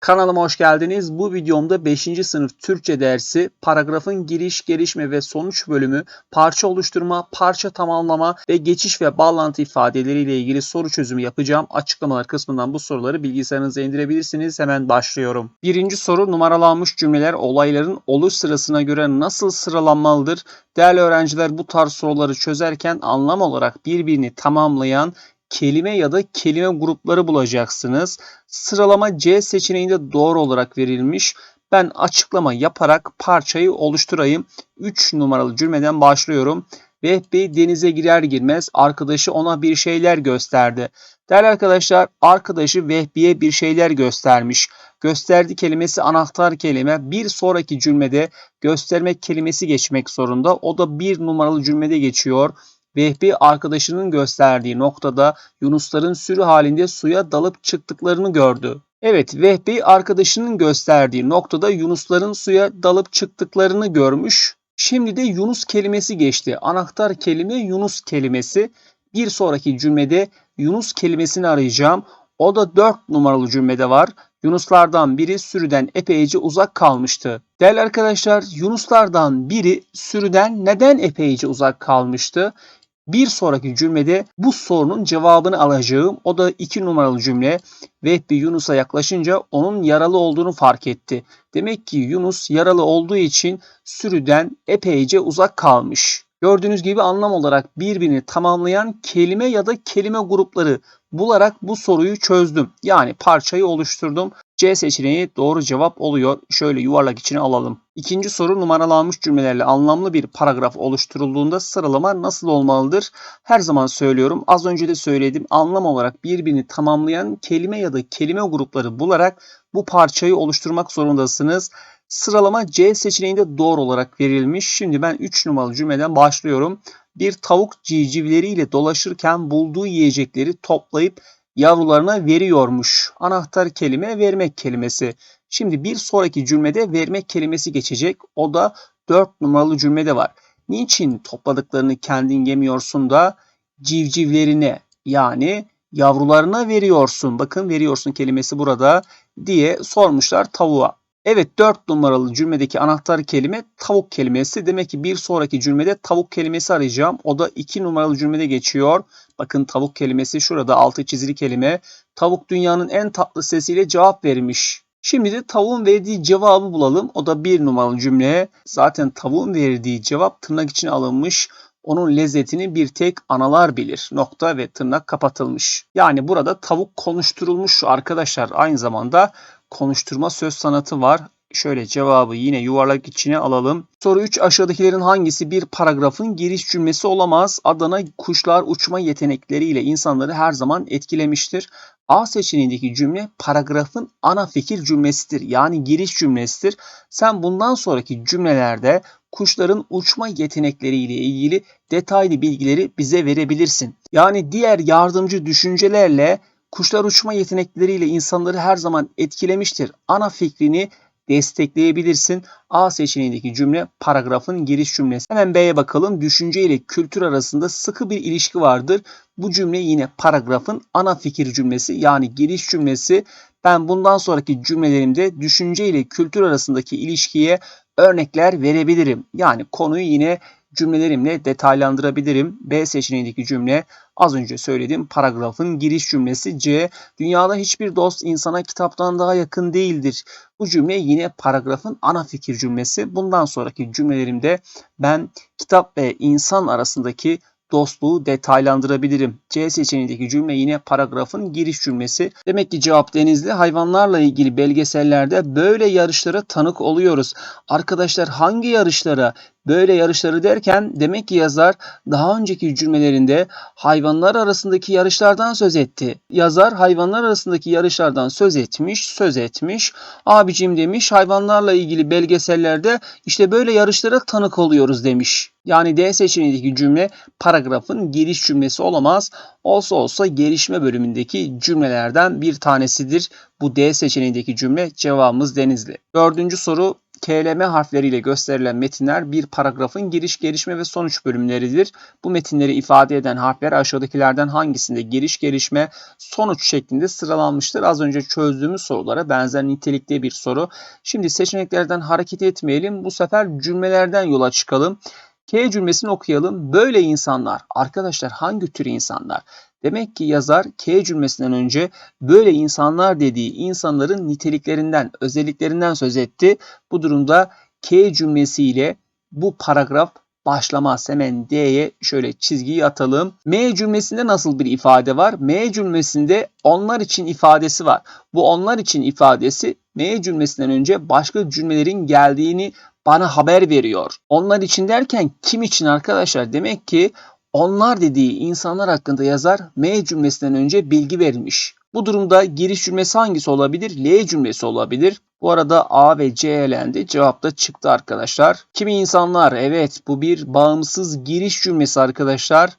Kanalıma hoş geldiniz. Bu videomda 5. sınıf Türkçe dersi paragrafın giriş, gelişme ve sonuç bölümü, parça oluşturma, parça tamamlama ve geçiş ve bağlantı ifadeleriyle ilgili soru çözümü yapacağım. Açıklamalar kısmından bu soruları bilgisayarınıza indirebilirsiniz. Hemen başlıyorum. Birinci soru numaralanmış cümleler olayların oluş sırasına göre nasıl sıralanmalıdır? Değerli öğrenciler bu tarz soruları çözerken anlam olarak birbirini tamamlayan kelime ya da kelime grupları bulacaksınız. Sıralama C seçeneğinde doğru olarak verilmiş. Ben açıklama yaparak parçayı oluşturayım. 3 numaralı cümleden başlıyorum. Vehbi denize girer girmez arkadaşı ona bir şeyler gösterdi. Değerli arkadaşlar arkadaşı Vehbi'ye bir şeyler göstermiş. Gösterdi kelimesi anahtar kelime. Bir sonraki cümlede göstermek kelimesi geçmek zorunda. O da bir numaralı cümlede geçiyor. Vehbi arkadaşının gösterdiği noktada yunusların sürü halinde suya dalıp çıktıklarını gördü. Evet, Vehbi arkadaşının gösterdiği noktada yunusların suya dalıp çıktıklarını görmüş. Şimdi de Yunus kelimesi geçti. Anahtar kelime Yunus kelimesi. Bir sonraki cümlede Yunus kelimesini arayacağım. O da 4 numaralı cümlede var. Yunuslardan biri sürüden epeyce uzak kalmıştı. Değerli arkadaşlar, Yunuslardan biri sürüden neden epeyce uzak kalmıştı? Bir sonraki cümlede bu sorunun cevabını alacağım. O da iki numaralı cümle. Vehbi Yunus'a yaklaşınca onun yaralı olduğunu fark etti. Demek ki Yunus yaralı olduğu için sürüden epeyce uzak kalmış. Gördüğünüz gibi anlam olarak birbirini tamamlayan kelime ya da kelime grupları bularak bu soruyu çözdüm. Yani parçayı oluşturdum. C seçeneği doğru cevap oluyor. Şöyle yuvarlak içine alalım. İkinci soru numaralanmış cümlelerle anlamlı bir paragraf oluşturulduğunda sıralama nasıl olmalıdır? Her zaman söylüyorum. Az önce de söyledim. Anlam olarak birbirini tamamlayan kelime ya da kelime grupları bularak bu parçayı oluşturmak zorundasınız. Sıralama C seçeneğinde doğru olarak verilmiş. Şimdi ben 3 numaralı cümleden başlıyorum. Bir tavuk civcivleriyle dolaşırken bulduğu yiyecekleri toplayıp yavrularına veriyormuş. Anahtar kelime vermek kelimesi. Şimdi bir sonraki cümlede vermek kelimesi geçecek. O da 4 numaralı cümlede var. Niçin topladıklarını kendin yemiyorsun da civcivlerine yani yavrularına veriyorsun. Bakın veriyorsun kelimesi burada diye sormuşlar tavuğa. Evet 4 numaralı cümledeki anahtar kelime tavuk kelimesi. Demek ki bir sonraki cümlede tavuk kelimesi arayacağım. O da 2 numaralı cümlede geçiyor. Bakın tavuk kelimesi şurada altı çizili kelime. Tavuk dünyanın en tatlı sesiyle cevap vermiş. Şimdi de tavuğun verdiği cevabı bulalım. O da bir numaralı cümle. Zaten tavuğun verdiği cevap tırnak içine alınmış. Onun lezzetini bir tek analar bilir. Nokta ve tırnak kapatılmış. Yani burada tavuk konuşturulmuş arkadaşlar. Aynı zamanda konuşturma söz sanatı var. Şöyle cevabı yine yuvarlak içine alalım. Soru 3 aşağıdakilerin hangisi bir paragrafın giriş cümlesi olamaz? Adana kuşlar uçma yetenekleriyle insanları her zaman etkilemiştir. A seçeneğindeki cümle paragrafın ana fikir cümlesidir. Yani giriş cümlesidir. Sen bundan sonraki cümlelerde kuşların uçma yetenekleriyle ilgili detaylı bilgileri bize verebilirsin. Yani diğer yardımcı düşüncelerle kuşlar uçma yetenekleriyle insanları her zaman etkilemiştir. Ana fikrini destekleyebilirsin. A seçeneğindeki cümle paragrafın giriş cümlesi. Hemen B'ye bakalım. Düşünce ile kültür arasında sıkı bir ilişki vardır. Bu cümle yine paragrafın ana fikir cümlesi yani giriş cümlesi. Ben bundan sonraki cümlelerimde düşünce ile kültür arasındaki ilişkiye örnekler verebilirim. Yani konuyu yine cümlelerimle detaylandırabilirim. B seçeneğindeki cümle az önce söylediğim paragrafın giriş cümlesi. C. Dünyada hiçbir dost insana kitaptan daha yakın değildir. Bu cümle yine paragrafın ana fikir cümlesi. Bundan sonraki cümlelerimde ben kitap ve insan arasındaki dostluğu detaylandırabilirim. C seçeneğindeki cümle yine paragrafın giriş cümlesi. Demek ki cevap denizli. Hayvanlarla ilgili belgesellerde böyle yarışlara tanık oluyoruz. Arkadaşlar hangi yarışlara? Böyle yarışları derken demek ki yazar daha önceki cümlelerinde hayvanlar arasındaki yarışlardan söz etti. Yazar hayvanlar arasındaki yarışlardan söz etmiş, söz etmiş. Abicim demiş hayvanlarla ilgili belgesellerde işte böyle yarışlara tanık oluyoruz demiş. Yani D seçeneğindeki cümle paragrafın giriş cümlesi olamaz. Olsa olsa gelişme bölümündeki cümlelerden bir tanesidir. Bu D seçeneğindeki cümle cevabımız Denizli. Dördüncü soru KLM harfleriyle gösterilen metinler bir paragrafın giriş, gelişme ve sonuç bölümleridir. Bu metinleri ifade eden harfler aşağıdakilerden hangisinde giriş, gelişme, sonuç şeklinde sıralanmıştır? Az önce çözdüğümüz sorulara benzer nitelikte bir soru. Şimdi seçeneklerden hareket etmeyelim. Bu sefer cümlelerden yola çıkalım. K cümlesini okuyalım. Böyle insanlar. Arkadaşlar hangi tür insanlar? Demek ki yazar K cümlesinden önce böyle insanlar dediği insanların niteliklerinden, özelliklerinden söz etti. Bu durumda K cümlesiyle bu paragraf başlamaz. Hemen D'ye şöyle çizgiyi atalım. M cümlesinde nasıl bir ifade var? M cümlesinde onlar için ifadesi var. Bu onlar için ifadesi M cümlesinden önce başka cümlelerin geldiğini bana haber veriyor. Onlar için derken kim için arkadaşlar? Demek ki onlar dediği insanlar hakkında yazar M cümlesinden önce bilgi vermiş. Bu durumda giriş cümlesi hangisi olabilir? L cümlesi olabilir. Bu arada A ve C elendi. Cevap da çıktı arkadaşlar. Kimi insanlar evet bu bir bağımsız giriş cümlesi arkadaşlar.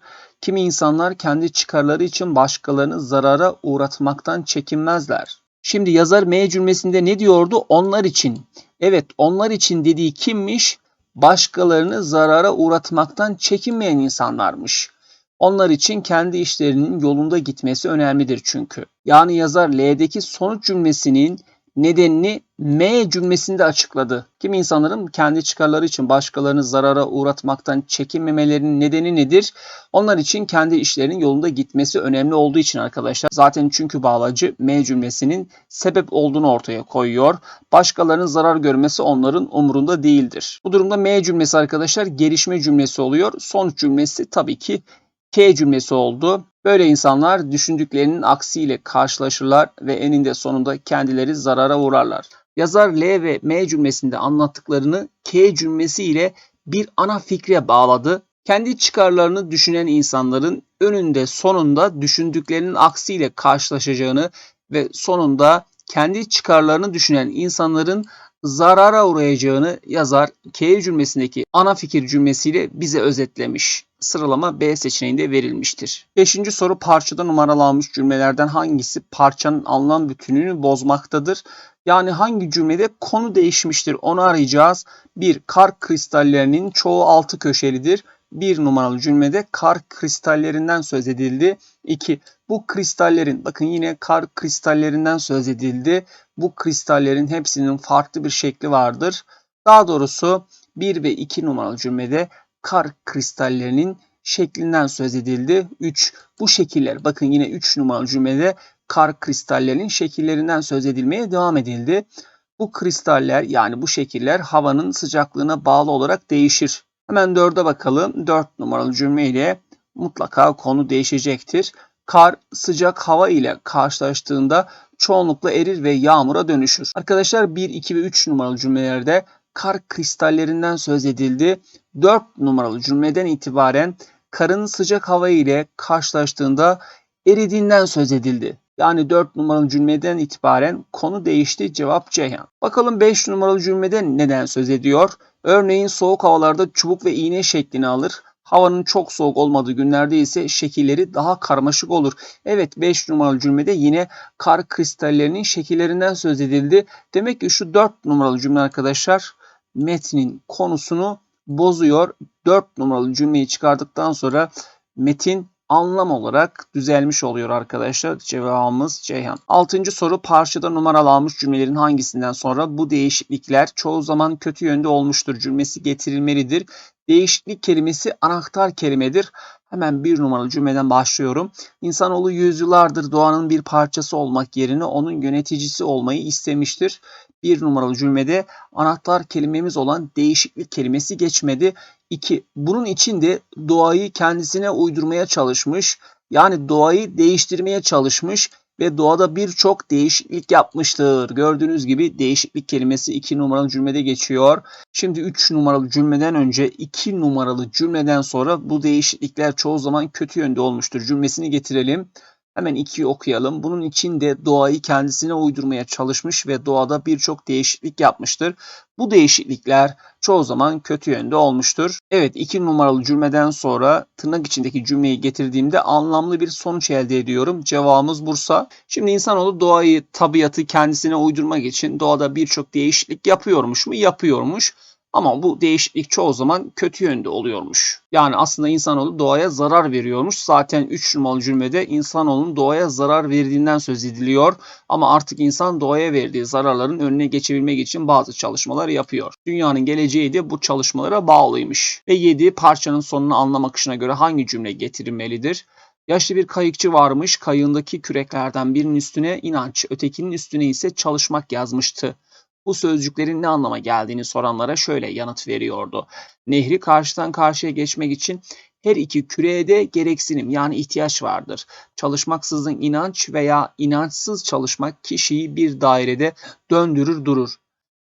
Kimi insanlar kendi çıkarları için başkalarını zarara uğratmaktan çekinmezler. Şimdi yazar M cümlesinde ne diyordu? Onlar için. Evet onlar için dediği kimmiş? Başkalarını zarara uğratmaktan çekinmeyen insanlarmış. Onlar için kendi işlerinin yolunda gitmesi önemlidir çünkü. Yani yazar L'deki sonuç cümlesinin nedenini M cümlesinde açıkladı. Kim insanların kendi çıkarları için başkalarını zarara uğratmaktan çekinmemelerinin nedeni nedir? Onlar için kendi işlerinin yolunda gitmesi önemli olduğu için arkadaşlar. Zaten çünkü bağlacı M cümlesinin sebep olduğunu ortaya koyuyor. Başkalarının zarar görmesi onların umurunda değildir. Bu durumda M cümlesi arkadaşlar gelişme cümlesi oluyor. Sonuç cümlesi tabii ki K cümlesi oldu. Böyle insanlar düşündüklerinin aksiyle karşılaşırlar ve eninde sonunda kendileri zarara uğrarlar. Yazar L ve M cümlesinde anlattıklarını K cümlesi ile bir ana fikre bağladı. Kendi çıkarlarını düşünen insanların önünde sonunda düşündüklerinin aksiyle karşılaşacağını ve sonunda kendi çıkarlarını düşünen insanların zarara uğrayacağını yazar K cümlesindeki ana fikir cümlesiyle bize özetlemiş. Sıralama B seçeneğinde verilmiştir. Beşinci soru parçada numaralanmış cümlelerden hangisi parçanın anlam bütününü bozmaktadır? Yani hangi cümlede konu değişmiştir onu arayacağız. 1. Kar kristallerinin çoğu altı köşelidir. Bir numaralı cümlede kar kristallerinden söz edildi. 2. Bu kristallerin bakın yine kar kristallerinden söz edildi. Bu kristallerin hepsinin farklı bir şekli vardır. Daha doğrusu 1 ve 2 numaralı cümlede kar kristallerinin şeklinden söz edildi. 3. Bu şekiller bakın yine 3 numaralı cümlede kar kristallerinin şekillerinden söz edilmeye devam edildi. Bu kristaller yani bu şekiller havanın sıcaklığına bağlı olarak değişir. Hemen 4'e bakalım. 4 numaralı cümle ile mutlaka konu değişecektir. Kar sıcak hava ile karşılaştığında çoğunlukla erir ve yağmura dönüşür. Arkadaşlar 1, 2 ve 3 numaralı cümlelerde kar kristallerinden söz edildi. 4 numaralı cümleden itibaren karın sıcak hava ile karşılaştığında eridiğinden söz edildi. Yani 4 numaralı cümleden itibaren konu değişti. Cevap Ceyhan. Bakalım 5 numaralı cümlede neden söz ediyor? Örneğin soğuk havalarda çubuk ve iğne şeklini alır. Havanın çok soğuk olmadığı günlerde ise şekilleri daha karmaşık olur. Evet 5 numaralı cümlede yine kar kristallerinin şekillerinden söz edildi. Demek ki şu 4 numaralı cümle arkadaşlar metnin konusunu bozuyor. 4 numaralı cümleyi çıkardıktan sonra metin anlam olarak düzelmiş oluyor arkadaşlar. Cevabımız Ceyhan. Altıncı soru parçada numaralanmış cümlelerin hangisinden sonra bu değişiklikler çoğu zaman kötü yönde olmuştur cümlesi getirilmelidir. Değişiklik kelimesi anahtar kelimedir. Hemen bir numaralı cümleden başlıyorum. İnsanoğlu yüzyıllardır doğanın bir parçası olmak yerine onun yöneticisi olmayı istemiştir. Bir numaralı cümlede anahtar kelimemiz olan değişiklik kelimesi geçmedi. 2. Bunun için de doğayı kendisine uydurmaya çalışmış. Yani doğayı değiştirmeye çalışmış ve doğada birçok değişiklik yapmıştır. Gördüğünüz gibi değişiklik kelimesi 2 numaralı cümlede geçiyor. Şimdi 3 numaralı cümleden önce 2 numaralı cümleden sonra bu değişiklikler çoğu zaman kötü yönde olmuştur cümlesini getirelim. Hemen 2'yi okuyalım. Bunun için de doğayı kendisine uydurmaya çalışmış ve doğada birçok değişiklik yapmıştır. Bu değişiklikler çoğu zaman kötü yönde olmuştur. Evet 2 numaralı cümleden sonra tırnak içindeki cümleyi getirdiğimde anlamlı bir sonuç elde ediyorum. Cevabımız Bursa. Şimdi insanoğlu doğayı, tabiatı kendisine uydurmak için doğada birçok değişiklik yapıyormuş mu? Yapıyormuş. Ama bu değişiklik çoğu zaman kötü yönde oluyormuş. Yani aslında insanoğlu doğaya zarar veriyormuş. Zaten 3 numaralı cümlede insanoğlunun doğaya zarar verdiğinden söz ediliyor. Ama artık insan doğaya verdiği zararların önüne geçebilmek için bazı çalışmalar yapıyor. Dünyanın geleceği de bu çalışmalara bağlıymış. Ve 7 parçanın sonunu anlam akışına göre hangi cümle getirilmelidir? Yaşlı bir kayıkçı varmış. Kayığındaki küreklerden birinin üstüne inanç, ötekinin üstüne ise çalışmak yazmıştı. Bu sözcüklerin ne anlama geldiğini soranlara şöyle yanıt veriyordu. Nehri karşıdan karşıya geçmek için her iki küreğe de gereksinim yani ihtiyaç vardır. Çalışmaksızın inanç veya inançsız çalışmak kişiyi bir dairede döndürür durur.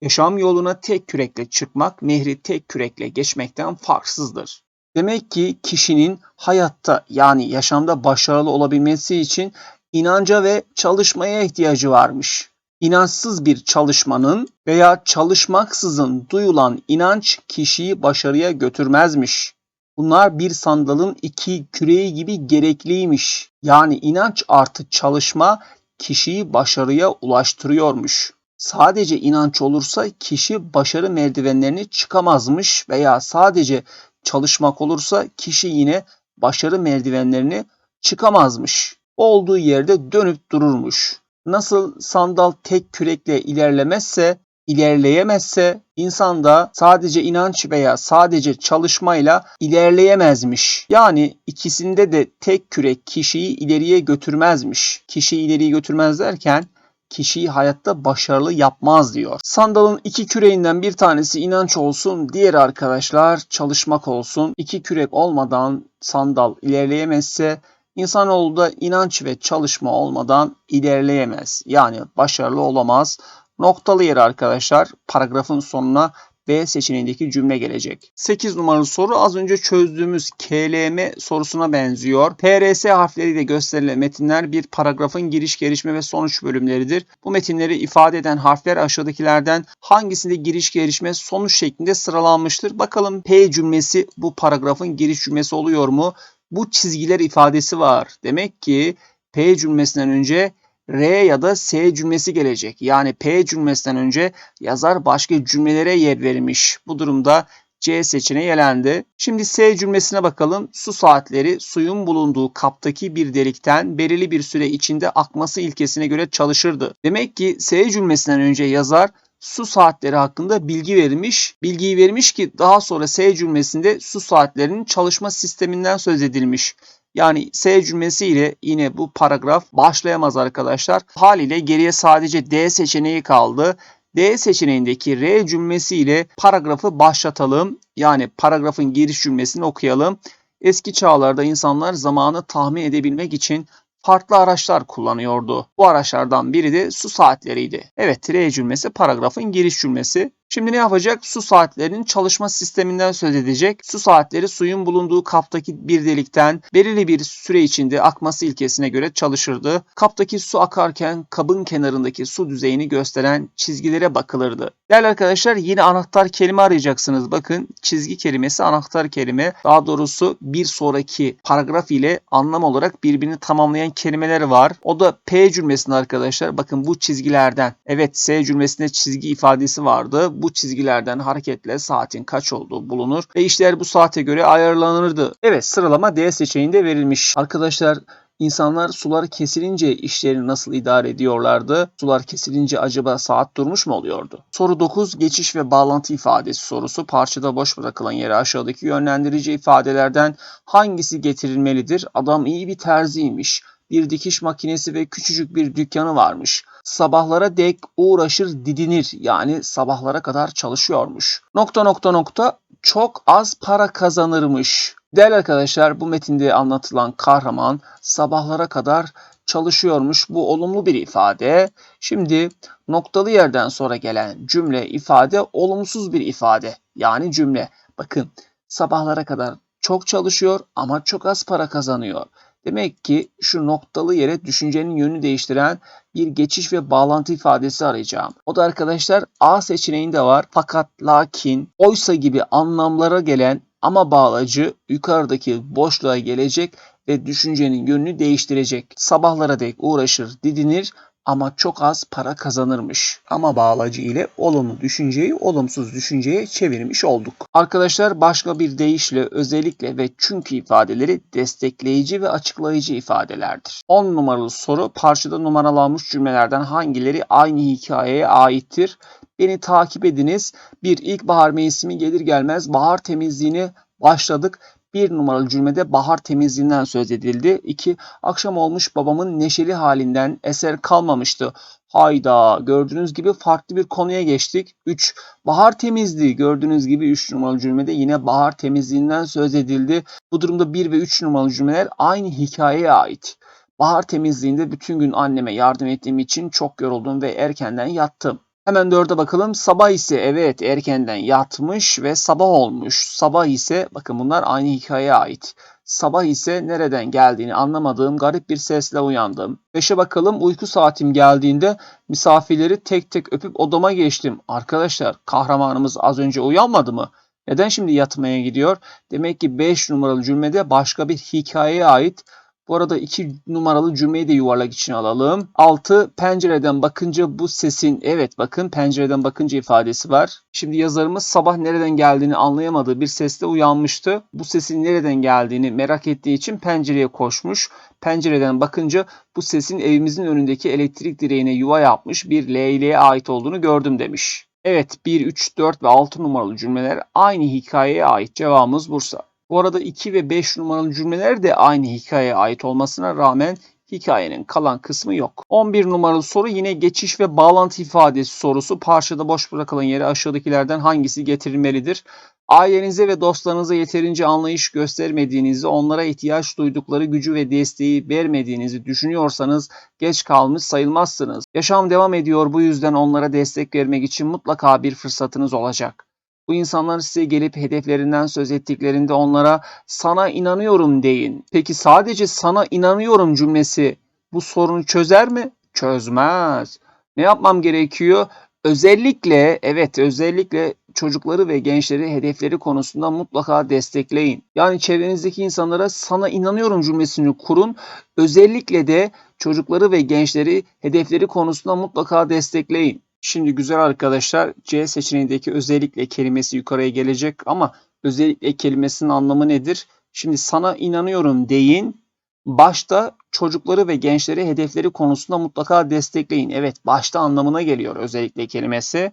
Yaşam yoluna tek kürekle çıkmak nehri tek kürekle geçmekten farksızdır. Demek ki kişinin hayatta yani yaşamda başarılı olabilmesi için inanca ve çalışmaya ihtiyacı varmış. İnançsız bir çalışmanın veya çalışmaksızın duyulan inanç kişiyi başarıya götürmezmiş. Bunlar bir sandalın iki küreği gibi gerekliymiş. Yani inanç artı çalışma kişiyi başarıya ulaştırıyormuş. Sadece inanç olursa kişi başarı merdivenlerini çıkamazmış veya sadece çalışmak olursa kişi yine başarı merdivenlerini çıkamazmış. Olduğu yerde dönüp dururmuş. Nasıl sandal tek kürekle ilerlemezse, ilerleyemezse insan da sadece inanç veya sadece çalışmayla ilerleyemezmiş. Yani ikisinde de tek kürek kişiyi ileriye götürmezmiş. Kişiyi ileriye götürmez derken kişiyi hayatta başarılı yapmaz diyor. Sandalın iki küreğinden bir tanesi inanç olsun, diğer arkadaşlar çalışmak olsun. İki kürek olmadan sandal ilerleyemezse İnsanoğlu da inanç ve çalışma olmadan ilerleyemez. Yani başarılı olamaz. Noktalı yer arkadaşlar paragrafın sonuna B seçeneğindeki cümle gelecek. 8 numaralı soru az önce çözdüğümüz KLM sorusuna benziyor. PRS harfleriyle gösterilen metinler bir paragrafın giriş, gelişme ve sonuç bölümleridir. Bu metinleri ifade eden harfler aşağıdakilerden hangisinde giriş, gelişme, sonuç şeklinde sıralanmıştır? Bakalım P cümlesi bu paragrafın giriş cümlesi oluyor mu? Bu çizgiler ifadesi var. Demek ki P cümlesinden önce R ya da S cümlesi gelecek. Yani P cümlesinden önce yazar başka cümlelere yer vermiş. Bu durumda C seçeneği elendi. Şimdi S cümlesine bakalım. Su saatleri suyun bulunduğu kaptaki bir delikten belirli bir süre içinde akması ilkesine göre çalışırdı. Demek ki S cümlesinden önce yazar su saatleri hakkında bilgi vermiş. Bilgiyi vermiş ki daha sonra S cümlesinde su saatlerinin çalışma sisteminden söz edilmiş. Yani S cümlesi ile yine bu paragraf başlayamaz arkadaşlar. Haliyle geriye sadece D seçeneği kaldı. D seçeneğindeki R cümlesi ile paragrafı başlatalım. Yani paragrafın giriş cümlesini okuyalım. Eski çağlarda insanlar zamanı tahmin edebilmek için farklı araçlar kullanıyordu. Bu araçlardan biri de su saatleriydi. Evet, R cümlesi paragrafın giriş cümlesi. Şimdi ne yapacak? Su saatlerinin çalışma sisteminden söz edecek. Su saatleri suyun bulunduğu kaptaki bir delikten belirli bir süre içinde akması ilkesine göre çalışırdı. Kaptaki su akarken kabın kenarındaki su düzeyini gösteren çizgilere bakılırdı. Değerli arkadaşlar yine anahtar kelime arayacaksınız. Bakın çizgi kelimesi anahtar kelime. Daha doğrusu bir sonraki paragraf ile anlam olarak birbirini tamamlayan kelimeler var. O da P cümlesinde arkadaşlar. Bakın bu çizgilerden. Evet S cümlesinde çizgi ifadesi vardı bu çizgilerden hareketle saatin kaç olduğu bulunur ve işler bu saate göre ayarlanırdı. Evet sıralama D seçeneğinde verilmiş. Arkadaşlar İnsanlar sular kesilince işlerini nasıl idare ediyorlardı? Sular kesilince acaba saat durmuş mu oluyordu? Soru 9 geçiş ve bağlantı ifadesi sorusu. Parçada boş bırakılan yere aşağıdaki yönlendirici ifadelerden hangisi getirilmelidir? Adam iyi bir terziymiş bir dikiş makinesi ve küçücük bir dükkanı varmış. Sabahlara dek uğraşır didinir yani sabahlara kadar çalışıyormuş. Nokta nokta nokta çok az para kazanırmış. Değerli arkadaşlar bu metinde anlatılan kahraman sabahlara kadar çalışıyormuş. Bu olumlu bir ifade. Şimdi noktalı yerden sonra gelen cümle ifade olumsuz bir ifade. Yani cümle. Bakın sabahlara kadar çok çalışıyor ama çok az para kazanıyor. Demek ki şu noktalı yere düşüncenin yönünü değiştiren bir geçiş ve bağlantı ifadesi arayacağım. O da arkadaşlar A seçeneğinde var. Fakat, lakin, oysa gibi anlamlara gelen ama bağlacı yukarıdaki boşluğa gelecek ve düşüncenin yönünü değiştirecek. Sabahlara dek uğraşır, didinir ama çok az para kazanırmış. Ama bağlacı ile olumlu düşünceyi olumsuz düşünceye çevirmiş olduk. Arkadaşlar başka bir deyişle özellikle ve çünkü ifadeleri destekleyici ve açıklayıcı ifadelerdir. 10 numaralı soru parçada numaralanmış cümlelerden hangileri aynı hikayeye aittir? Beni takip ediniz. Bir ilkbahar mevsimi gelir gelmez bahar temizliğini başladık. Bir numaralı cümlede bahar temizliğinden söz edildi. 2. Akşam olmuş babamın neşeli halinden eser kalmamıştı. Hayda gördüğünüz gibi farklı bir konuya geçtik. 3. Bahar temizliği gördüğünüz gibi 3 numaralı cümlede yine bahar temizliğinden söz edildi. Bu durumda 1 ve 3 numaralı cümleler aynı hikayeye ait. Bahar temizliğinde bütün gün anneme yardım ettiğim için çok yoruldum ve erkenden yattım. Hemen dörde bakalım. Sabah ise evet erkenden yatmış ve sabah olmuş. Sabah ise bakın bunlar aynı hikayeye ait. Sabah ise nereden geldiğini anlamadığım garip bir sesle uyandım. Beşe bakalım uyku saatim geldiğinde misafirleri tek tek öpüp odama geçtim. Arkadaşlar kahramanımız az önce uyanmadı mı? Neden şimdi yatmaya gidiyor? Demek ki 5 numaralı cümlede başka bir hikayeye ait bu arada iki numaralı cümleyi de yuvarlak içine alalım. 6. Pencereden bakınca bu sesin evet bakın pencereden bakınca ifadesi var. Şimdi yazarımız sabah nereden geldiğini anlayamadığı bir sesle uyanmıştı. Bu sesin nereden geldiğini merak ettiği için pencereye koşmuş. Pencereden bakınca bu sesin evimizin önündeki elektrik direğine yuva yapmış bir leyleğe ait olduğunu gördüm demiş. Evet 1, 3, 4 ve 6 numaralı cümleler aynı hikayeye ait. Cevabımız Bursa. Bu arada 2 ve 5 numaralı cümleler de aynı hikayeye ait olmasına rağmen hikayenin kalan kısmı yok. 11 numaralı soru yine geçiş ve bağlantı ifadesi sorusu. Parçada boş bırakılan yere aşağıdakilerden hangisi getirilmelidir? Ailenize ve dostlarınıza yeterince anlayış göstermediğinizi, onlara ihtiyaç duydukları gücü ve desteği vermediğinizi düşünüyorsanız geç kalmış sayılmazsınız. Yaşam devam ediyor bu yüzden onlara destek vermek için mutlaka bir fırsatınız olacak. Bu insanlar size gelip hedeflerinden söz ettiklerinde onlara sana inanıyorum deyin. Peki sadece sana inanıyorum cümlesi bu sorunu çözer mi? Çözmez. Ne yapmam gerekiyor? Özellikle evet özellikle çocukları ve gençleri hedefleri konusunda mutlaka destekleyin. Yani çevrenizdeki insanlara sana inanıyorum cümlesini kurun. Özellikle de çocukları ve gençleri hedefleri konusunda mutlaka destekleyin. Şimdi güzel arkadaşlar C seçeneğindeki özellikle kelimesi yukarıya gelecek ama özellikle kelimesinin anlamı nedir? Şimdi sana inanıyorum deyin. Başta çocukları ve gençleri hedefleri konusunda mutlaka destekleyin. Evet başta anlamına geliyor özellikle kelimesi.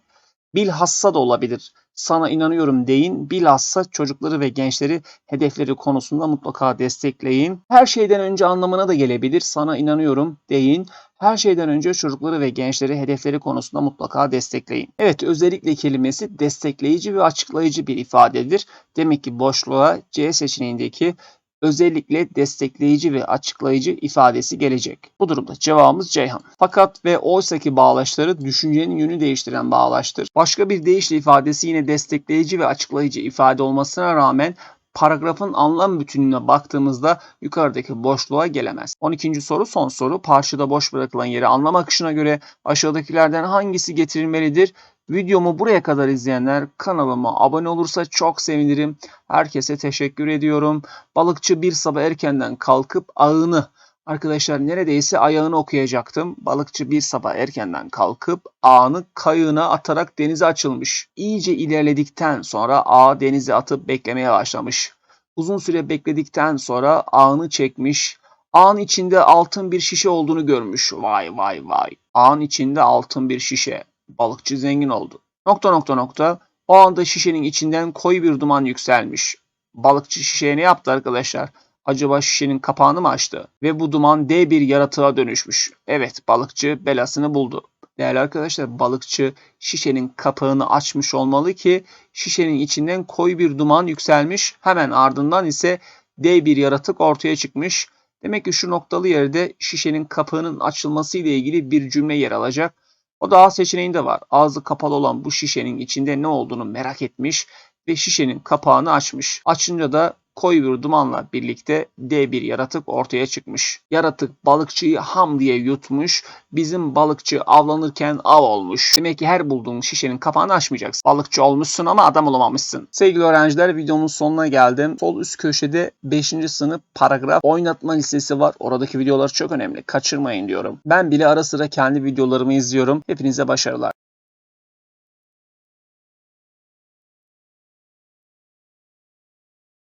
Bilhassa da olabilir. Sana inanıyorum deyin. Bilhassa çocukları ve gençleri hedefleri konusunda mutlaka destekleyin. Her şeyden önce anlamına da gelebilir. Sana inanıyorum deyin. Her şeyden önce çocukları ve gençleri hedefleri konusunda mutlaka destekleyin. Evet özellikle kelimesi destekleyici ve açıklayıcı bir ifadedir. Demek ki boşluğa C seçeneğindeki özellikle destekleyici ve açıklayıcı ifadesi gelecek. Bu durumda cevabımız Ceyhan. Fakat ve oysaki bağlaçları düşüncenin yönü değiştiren bağlaçtır. Başka bir deyişle ifadesi yine destekleyici ve açıklayıcı ifade olmasına rağmen paragrafın anlam bütününe baktığımızda yukarıdaki boşluğa gelemez. 12. soru son soru. Parçada boş bırakılan yere anlam akışına göre aşağıdakilerden hangisi getirilmelidir? Videomu buraya kadar izleyenler kanalıma abone olursa çok sevinirim. Herkese teşekkür ediyorum. Balıkçı bir sabah erkenden kalkıp ağını Arkadaşlar neredeyse ayağını okuyacaktım. Balıkçı bir sabah erkenden kalkıp ağını kayığına atarak denize açılmış. İyice ilerledikten sonra ağı denize atıp beklemeye başlamış. Uzun süre bekledikten sonra ağını çekmiş. Ağın içinde altın bir şişe olduğunu görmüş. Vay vay vay. Ağın içinde altın bir şişe. Balıkçı zengin oldu. Nokta nokta nokta. O anda şişenin içinden koyu bir duman yükselmiş. Balıkçı şişeye ne yaptı arkadaşlar? Acaba şişenin kapağını mı açtı? Ve bu duman dev bir yaratığa dönüşmüş. Evet balıkçı belasını buldu. Değerli arkadaşlar balıkçı şişenin kapağını açmış olmalı ki şişenin içinden koyu bir duman yükselmiş. Hemen ardından ise dev bir yaratık ortaya çıkmış. Demek ki şu noktalı yerde şişenin kapağının açılması ile ilgili bir cümle yer alacak. O da A seçeneğinde var. Ağzı kapalı olan bu şişenin içinde ne olduğunu merak etmiş ve şişenin kapağını açmış. Açınca da koyu dumanla birlikte dev bir yaratık ortaya çıkmış. Yaratık balıkçıyı ham diye yutmuş. Bizim balıkçı avlanırken av olmuş. Demek ki her bulduğun şişenin kapağını açmayacaksın. Balıkçı olmuşsun ama adam olamamışsın. Sevgili öğrenciler videonun sonuna geldim. Sol üst köşede 5. sınıf paragraf oynatma listesi var. Oradaki videolar çok önemli. Kaçırmayın diyorum. Ben bile ara sıra kendi videolarımı izliyorum. Hepinize başarılar.